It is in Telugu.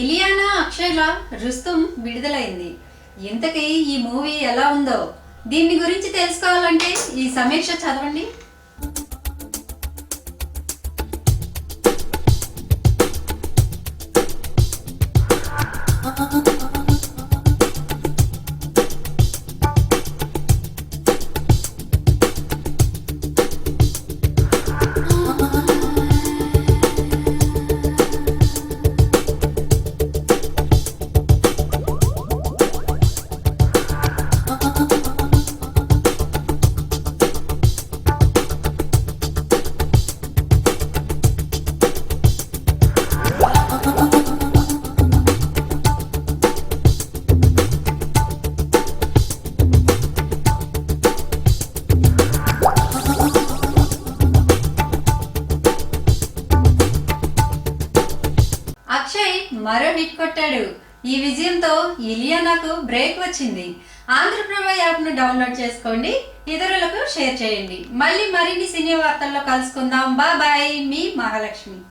ఇలియానా అక్షయ్ల రుస్తుం విడుదలైంది. ఇంతకీ ఈ మూవీ ఎలా ఉందో? దీని గురించి తెలుసుకోవాలంటే ఈ సమీక్ష చదవండి. అక్షయ్ మరో హిట్ కొట్టాడు. ఈ విజయంతో ఇలియానాకు బ్రేక్ వచ్చింది. ఆంధ్రప్రభ యాప్ను డౌన్లోడ్ చేసుకోండి ఇతరులకు షేర్ చేయండి. మళ్ళీ మరిన్ని సినీ వార్తల్లో కలుసుకుందాం. బాయ్. మీ మహాలక్ష్మి.